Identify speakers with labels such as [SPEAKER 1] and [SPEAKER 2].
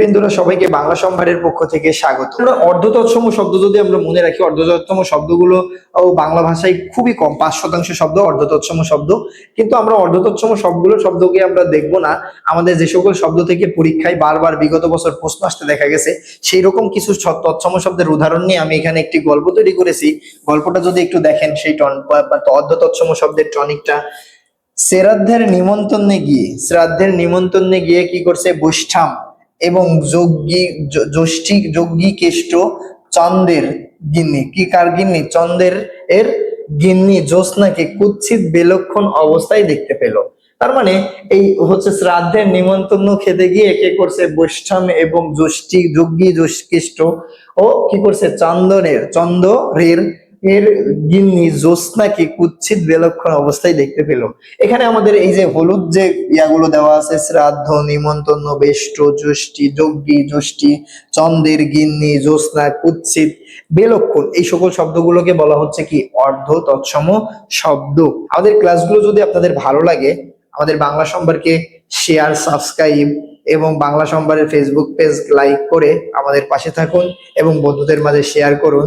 [SPEAKER 1] বিন্দুরা সবাইকে বাংলা সম্ভারের পক্ষ থেকে স্বাগত। আমরা অর্ধতৎসম শব্দ যদি আমরা মনে রাখি, অর্ধতৎসম শব্দগুলো বাংলা ভাষায় খুবই কম, পাঁচ শতাংশ শব্দ অর্ধতৎসম শব্দ। কিন্তু আমরা অর্ধতৎসম সবগুলো শব্দকে আমরা দেখব না। আমাদের যে সকল শব্দ থেকে পরীক্ষায় বারবার বিগত বছর প্রশ্ন আসতে দেখা গেছে। সেই রকম কিছু তৎসম শব্দের উদাহরণ নিয়ে আমি এখানে একটি গল্প তৈরি করেছি। গল্পটা যদি একটু দেখেন সেই টন অর্ধতৎসম শব্দের টনিকটা। শ্রাদ্ধের নিমন্ত্রণে গিয়ে, শ্রাদ্ধের নিমন্ত্রণে গিয়ে কি করছে? বৈষ্ঠাম। এবং যজ্ঞী, য- যষ্ঠী, যজ্ঞী কেষ্ট, চন্দের গিন্নি। কি কার গিন্নি? চন্দের এর গিন্নি জ্যোৎস্নাকে কুৎসিত বিলক্ষণ অবস্থায় দেখতে পেল। তার মানে এই হচ্ছে শ্রাদ্ধের নিমন্ত্রণ খেতে গিয়ে কে করছে? বৈষ্ঠাম এবং যষ্ঠী, যজ্ঞী কেষ্ট ও কি করছে? চন্দনের, চন্দ্রের এর গিন্নি জ্যোৎস্নাকে কুৎসিত বিলক্ষণ অবস্থায় দেখতে পেল। এখানে আমাদের এই যে হলুদ যে ইয়াগুলো দেওয়া আছে, শ্রাদ্ধ, নিমন্ত্রণ, বেষ্ট, জ্যোষ্ঠী, যজ্ঞী, জ্যোষ্ঠী, চন্দ্রের গিন্নি, জ্যোৎস্না কুৎসিত বিলক্ষণ, এই সকল শব্দগুলোকে বলা হচ্ছে কি অর্ধ, তৎসম শব্দ। আমাদের ক্লাসগুলো যদি আপনাদের ভালো লাগে, আমাদের বাংলা সম্পর্কে শেয়ার সাবস্ক্রাইব এবং বাংলা সম্বারের ফেসবুক পেজ লাইক করে আমাদের পাশে থাকুন এবং বন্ধুদের মাঝে শেয়ার করুন।